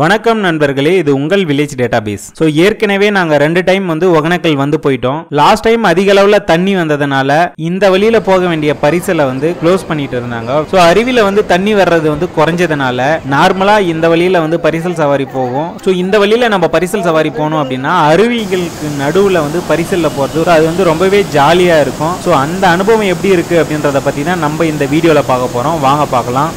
வணக்கம் நண்பர்களே இது உங்கள் வில்லேஜ் டேட்டாபேஸ் ஸோ ஏற்கனவே நாங்கள் ரெண்டு டைம் வந்து ஒகனக்கல் வந்து போயிட்டோம். லாஸ்ட் டைம் அதிக அளவில் தண்ணி வந்ததுனால இந்த வழியில் போக வேண்டிய பரிசலை வந்து க்ளோஸ் பண்ணிட்டு இருந்தாங்க. ஸோ அருவியில் வந்து தண்ணி வர்றது வந்து குறைஞ்சதுனால நார்மலாக இந்த வழியில் வந்து பரிசல் சவாரி போகும். ஸோ இந்த வழியில் நம்ம பரிசல் சவாரி போனோம் அப்படின்னா அருவிகளுக்கு நடுவில் வந்து பரிசலில் போகிறது அது வந்து ரொம்பவே ஜாலியாக இருக்கும். ஸோ அந்த அனுபவம் எப்படி இருக்குது அப்படின்றத பற்றி தான் நம்ம இந்த வீடியோவில் பார்க்க போகிறோம் வாங்க பார்க்கலாம்.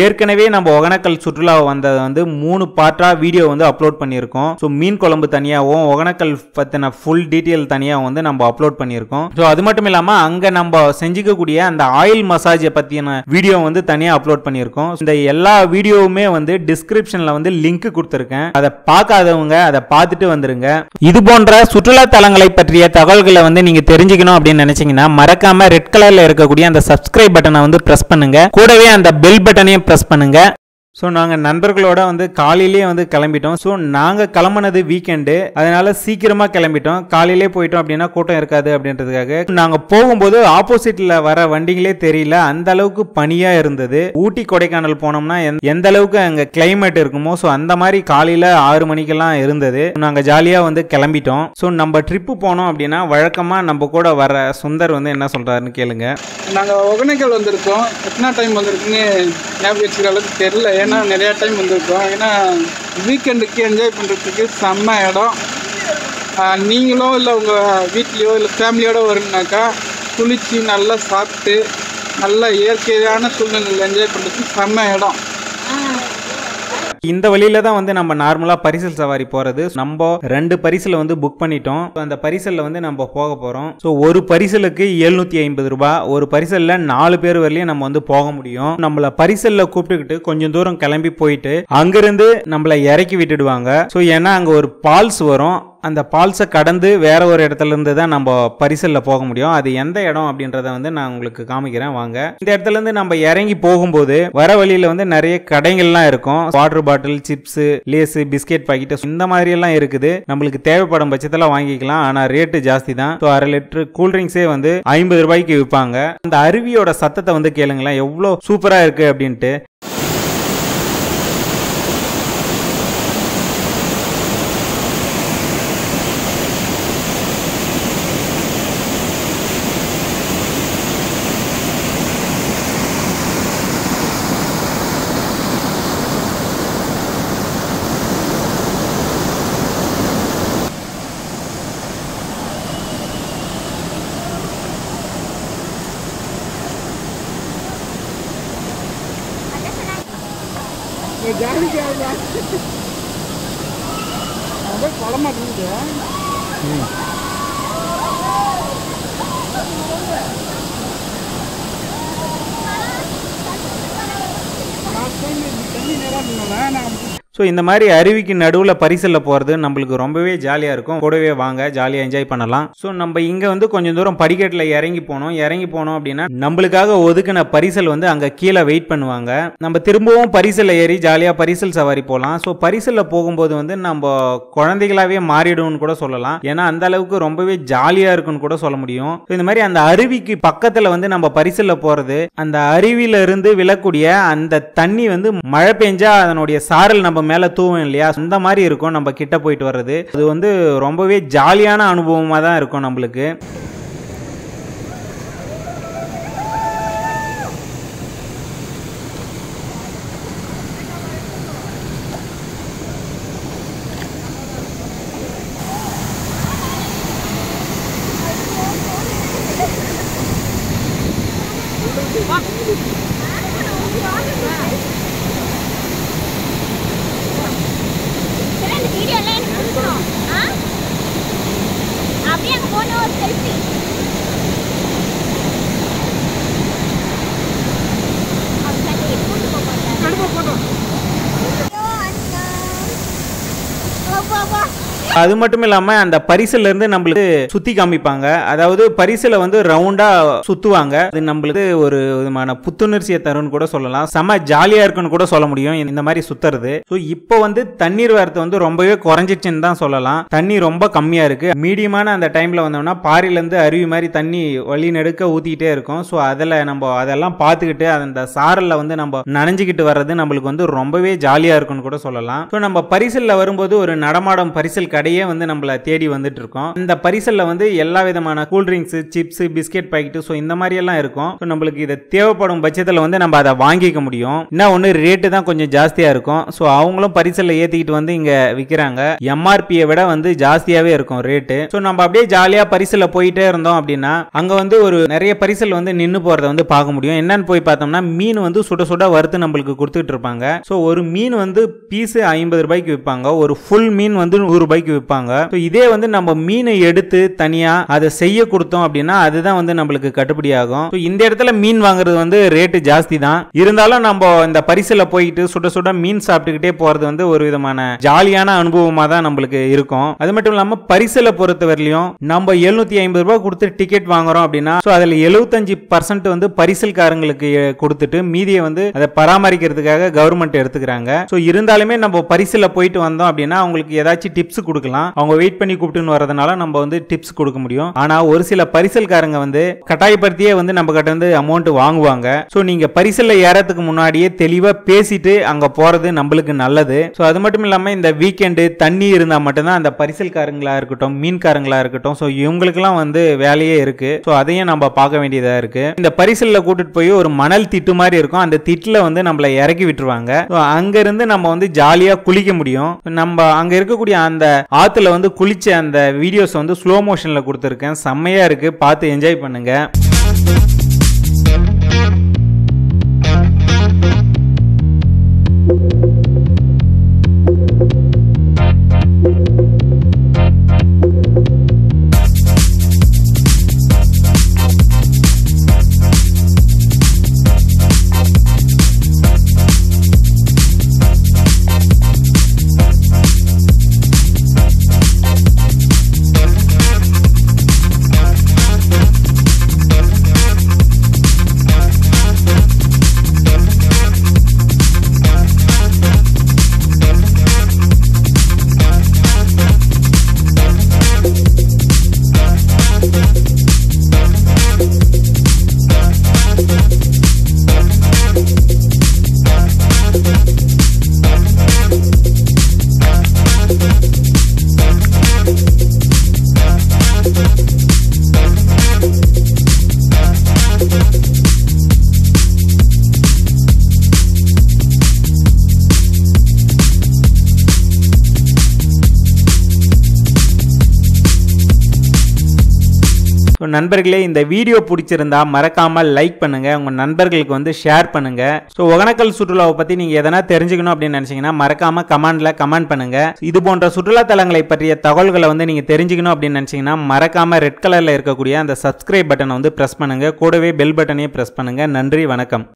ஏற்கனவே நம்ம ஒகனக்கல் சுற்றுலா வந்தது வந்து மூணு பார்ட்டாக வீடியோ வந்து அப்லோட் பண்ணியிருக்கோம். ஸோ மீன் குழம்பு தனியாகவும் ஒகனக்கல் பற்றின ஃபுல் டீட்டெயில் தனியாக வந்து நம்ம அப்லோட் பண்ணியிருக்கோம். ஸோ அது மட்டும் இல்லாமல் அங்கே நம்ம செஞ்சுக்கக்கூடிய அந்த ஆயில் மசாஜை பற்றின வீடியோ வந்து தனியாக அப்லோட் பண்ணியிருக்கோம். இந்த எல்லா வீடியோவுமே வந்து டிஸ்கிரிப்ஷனில் வந்து லிங்க் கொடுத்துருக்கேன். அதை பார்க்காதவங்க அதை பார்த்துட்டு வந்துருங்க. இது போன்ற சுற்றுலா தலங்களை பற்றிய தகவல்களை வந்து நீங்கள் தெரிஞ்சுக்கணும் அப்படின்னு நினச்சிங்கன்னா மறக்காமல் ரெட் கலரில் இருக்கக்கூடிய அந்த சப்ஸ்கிரைப் பட்டனை வந்து ப்ரெஸ் பண்ணுங்கள் கூடவே அந்த பெல் பட்டனையும் ப்ரெஸ் பண்ணுங்கள் ஸோ நாங்கள் நண்பர்களோட வந்து காலையிலேயே வந்து கிளம்பிட்டோம். ஸோ நாங்கள் கிளம்புனது வீக்கெண்டு அதனால சீக்கிரமாக கிளம்பிட்டோம். காலையிலே போயிட்டோம் அப்படின்னா கூட்டம் இருக்காது அப்படின்றதுக்காக. நாங்கள் போகும்போது ஆப்போசிட்டில் வர வண்டிகளே தெரியல. அந்த அளவுக்கு பனியாக இருந்தது. ஊட்டி கொடைக்கானல் போனோம்னா எந்த- அளவுக்கு அங்கே கிளைமேட் இருக்குமோ ஸோ அந்த மாதிரி காலையில் ஆறு மணிக்கெல்லாம் இருந்தது. நாங்கள் ஜாலியாக வந்து கிளம்பிட்டோம். ஸோ நம்ம ட்ரிப்பு போனோம் அப்படின்னா வழக்கமாக நம்ம கூட வர சுந்தர் வந்து என்ன சொல்கிறாருன்னு கேளுங்க. நாங்கள் ஒகேனக்கல் வந்திருக்கோம். எத்தனை டைம் வந்திருக்குன்னு ஞாபகம் வச்சுக்கிற அளவுக்கு தெரில ஏன்னா நிறையா டைம் வந்திருக்கோம். ஏன்னா வீக்கெண்டுக்கு என்ஜாய் பண்ணுறதுக்கு செம்ம இடம். நீங்களோ இல்லை உங்கள் வீட்லேயோ இல்லை ஃபேமிலியோட வருங்கனாக்கா குளித்து நல்லா சாப்பிட்டு நல்ல இயற்கையான சூழ்நிலையில் என்ஜாய் பண்ணுறதுக்கு செம்ம இடம். இந்த வழியில தான் வந்து நம்ம நார்மலா பரிசல் சவாரி போறது. நம்ம ரெண்டு பரிசில் வந்து புக் பண்ணிட்டோம். அந்த பரிசல்ல வந்து நம்ம போக போறோம். ஸோ ஒரு பரிசலுக்கு எழுநூத்தி ஐம்பது ரூபாய் ஒரு பரிசல்ல நாலு பேர் வரலையும் நம்ம வந்து போக முடியும். நம்மள பரிசல்ல கூப்பிட்டுக்கிட்டு கொஞ்சம் தூரம் கிளம்பி போயிட்டு அங்கிருந்து நம்மள இறக்கி விட்டுடுவாங்க. ஸோ ஏன்னா அங்க ஒரு பால்ஸ் வரும். அந்த பால்ஸை கடந்து வேறு ஒரு இடத்துல இருந்து தான் நம்ம பரிசலில் போக முடியும். அது எந்த இடம் அப்படின்றத வந்து நான் உங்களுக்கு காமிக்கிறேன். வாங்க. இந்த இடத்துல இருந்து நம்ம இறங்கி போகும்போது வர வழியில் வந்து நிறைய கடைகள்லாம் இருக்கும். Water bottle chips Lay's biscuit packet இந்த மாதிரியெல்லாம் இருக்குது. நம்மளுக்கு தேவைப்படும் பட்சத்தில் வாங்கிக்கலாம். ஆனால் ரேட்டு ஜாஸ்தி தான். ஸோ அரை லிட்டரு கூல்ட்ரிங்க்ஸே வந்து ஐம்பது ரூபாய்க்கு விற்பாங்க அந்த அருவியோட சத்தத்தை வந்து கேளுங்களேன். எவ்வளோ சூப்பராக இருக்குது அப்படின்ட்டு. படமாக இருக்குது தண்ணி நேரம் இருந்தோம்னா நான் ஸோ இந்த மாதிரி அருவிக்கு நடுவில் பரிசலில் போகிறது நம்மளுக்கு ரொம்பவே ஜாலியாக இருக்கும். கூடவே வாங்க ஜாலியாக என்ஜாய் பண்ணலாம். ஸோ நம்ம இங்கே வந்து கொஞ்சம் தூரம் படிக்கட்டில் இறங்கி போனோம். இறங்கி போனோம் அப்படின்னா நம்மளுக்காக ஒதுக்கின பரிசல் வந்து அங்கே கீழே வெயிட் பண்ணுவாங்க. நம்ம திரும்பவும் பரிசலில் ஏறி ஜாலியாக பரிசல் சவாரி போகலாம் ஸோ பரிசலில் போகும்போது வந்து நம்ம குழந்தைகளாகவே மாறிடும்னு கூட சொல்லலாம். ஏன்னா அந்த அளவுக்கு ரொம்பவே ஜாலியாக இருக்குன்னு கூட சொல்ல முடியும். இந்த மாதிரி அந்த அருவிக்கு பக்கத்தில் வந்து நம்ம பரிசலில் போகிறது அந்த அருவியிலிருந்து விழக்கூடிய அந்த தண்ணி வந்து மழை பெஞ்சா அதனுடைய சாரல் நம்ம மேலே தூவும் இல்லையா? அந்த மாதிரி இருக்கும். நம்ம கிட்ட போயிட்டு வர்றது. அது வந்து ரொம்பவே ஜாலியான அனுபவமாக தான் இருக்கும் நம்மளுக்கு. on safety. Photo, photo. Hello, அது மட்டும் இல்லாம அந்த பரிசுல இருந்து நம்மளுக்கு சுத்தி காமிப்பாங்க. அதாவது பரிசுல வந்து ரவுண்டா சுத்துவாங்க. அது நம்மளுக்கு ஒரு விதமான புத்துணர்ச்சியை தரும்னு கூட சொல்லலாம். செம ஜாலியா இருக்குன்னு கூட சொல்ல முடியும். இந்த மாதிரி சுத்துறது. ஸோ இப்போ வந்து தண்ணீர் வரத்து வந்து ரொம்பவே குறைஞ்சிச்சுன்னு தான் சொல்லலாம். தண்ணி ரொம்ப கம்மியா இருக்கு. மீடியமான அந்த டைம்ல வந்தோம்னா பாரில இருந்து அருவி மாதிரி தண்ணி வழி நெடுக்க ஊத்திக்கிட்டே இருக்கும். ஸோ அதில் நம்ம அதெல்லாம் பார்த்துக்கிட்டு அந்த சாரல்ல வந்து நம்ம நனைஞ்சுக்கிட்டு வர்றது நம்மளுக்கு வந்து ரொம்பவே ஜாலியா இருக்கும்னு கூட சொல்லலாம். ஸோ நம்ம பரிசல்ல வரும்போது ஒரு நடமாடும் பரிசல் கடையே வந்து நம்மளை தேடி வந்துட்டு இருக்கோம் இந்த பரிசலில் வந்து எல்லா விதமான cool drinks chips biscuit packet so இந்த மாதிரி எல்லாம் இருக்கும். ஸோ நம்மளுக்கு இதை தேவைப்படும் பட்சத்தில் வந்து நம்ம அதை வாங்கிக்க முடியும். என்ன ஒன்று ரேட்டு தான் கொஞ்சம் ஜாஸ்தியாக இருக்கும். ஸோ அவங்களும் பரிசலில் ஏற்றிக்கிட்டு வந்து இங்கே விற்கிறாங்க எம்ஆர்பியை விட வந்து ஜாஸ்தியாகவே இருக்கும் ரேட்டு ஸோ நம்ம அப்படியே ஜாலியாக பரிசலில் போயிட்டே இருந்தோம் அப்படின்னா அங்கே வந்து ஒரு நிறைய பரிசல் வந்து நின்று போகிறத வந்து பார்க்க முடியும். என்னன்னு போய் பார்த்தோம்னா மீன் வந்து சுட சுட வறுத்து நம்மளுக்கு கொடுத்துட்டு இருப்பாங்க. ஸோ ஒரு மீன் வந்து பீஸு ஐம்பது ரூபாய்க்கு விற்பாங்க. ஒரு ஃபுல் மீன் வந்து நூறு ரூபாய்க்கு விற்பாங்க. இதே வந்து நம்ம மீனை எடுத்து தனியா அதை செய்ய கொடுத்தோம் அப்படின்னா அதுதான் வந்து நம்மளுக்கு கட்டுப்படி ஆகும் இந்த இடத்துல மீன் வாங்குறது வந்து ரேட்டு ஜாஸ்தி தான். இருந்தாலும் நம்ம இந்த பரிசுல போயிட்டு சுட சுட மீன் சாப்பிட்டுக்கிட்டே போறது வந்து ஒரு விதமான ஜாலியான அனுபவமா தான் நம்மளுக்கு இருக்கும். அது மட்டும் இல்லாம பரிசுல பொறுத்த வரையிலும் நம்ம எழுநூத்தி ஐம்பது ரூபாய் கொடுத்து டிக்கெட் வாங்குறோம் அப்படின்னா அதுல எழுபத்தஞ்சு பர்சன்ட் வந்து பரிசல்காரங்களுக்கு கொடுத்துட்டு மீதியை வந்து அதை பராமரிக்கிறதுக்காக கவர்மெண்ட் எடுத்துக்கிறாங்க. ஸோ இருந்தாலுமே நம்ம பரிசுல போயிட்டு வந்தோம் அப்படின்னா அவங்களுக்கு ஏதாச்சும் டிப்ஸ் கொடுக்கலாம். அவங்க வெயிட் பண்ணி கூப்பிட்டுன்னு வரதுனால நம்ம வந்து டிப்ஸ் கொடுக்க முடியும். ஆனா ஒரு சில பரிசல்காரங்க வந்து கட்டாயப்படுத்தியே வந்து நம்ம கிட்ட வந்து அமௌண்ட் வாங்குவாங்க. ஸோ நீங்க பரிசல்ல ஏறதுக்கு முன்னாடியே தெளிவா பேசிட்டு அங்க போறது நம்மளுக்கு நல்லது. ஸோ அது மட்டும் இல்லாம இந்த வீக்கெண்டு தண்ணி இருந்தா மட்டும்தான் அந்த பரிசல்காரங்களா இருக்கட்டும் மீன்காரங்களா இருக்கட்டும் ஸோ இவங்களுக்குலாம் வந்து வேலையே இருக்கு. ஸோ அதையும் நம்ம பார்க்க வேண்டியதா இருக்கு. இந்த பரிசல்ல கூட்டிட்டு போய் ஒரு மணல் திட்டு மாதிரி இருக்கும். அந்த திட்டுல வந்து நம்மள இறக்கி விட்டுருவாங்க. ஸோ அங்க இருந்து நம்ம வந்து ஜாலியா குளிக்க முடியும். நம்ம அங்க இருக்கக்கூடிய அந்த ஆத்துல வந்து குளிச்ச அந்த வீடியோஸ் வந்து ஸ்லோ மோஷன்ல கொடுத்துருக்கேன். செம்மையா இருக்கு. பார்த்து என்ஜாய் பண்ணுங்க. you நண்பர்களே இந்த வீடியோ பிடிச்சிருந்தா மறக்காம லைக் பண்ணுங்க உங்க நண்பர்களுக்கு வந்து ஷேர் பண்ணுங்க. ஸோ ஒகனக்கல் சுற்றுலாவை பத்தி நீங்க எதனா தெரிஞ்சுக்கணும் அப்படின்னு நினைச்சீங்கன்னா மறக்காம கமெண்ட்ல கமெண்ட் பண்ணுங்க. இது போன்ற சுற்றுலா தலங்களை பற்றிய தகவல்களை வந்து நீங்க தெரிஞ்சுக்கணும் அப்படின்னு நினைச்சீங்கன்னா மறக்காம ரெட் கலர்ல இருக்கக்கூடிய அந்த சப்ஸ்கிரைப் பட்டனை வந்து பிரஸ் பண்ணுங்க. கூடவே பெல் பட்டனையும் பிரஸ் பண்ணுங்க. நன்றி வணக்கம்.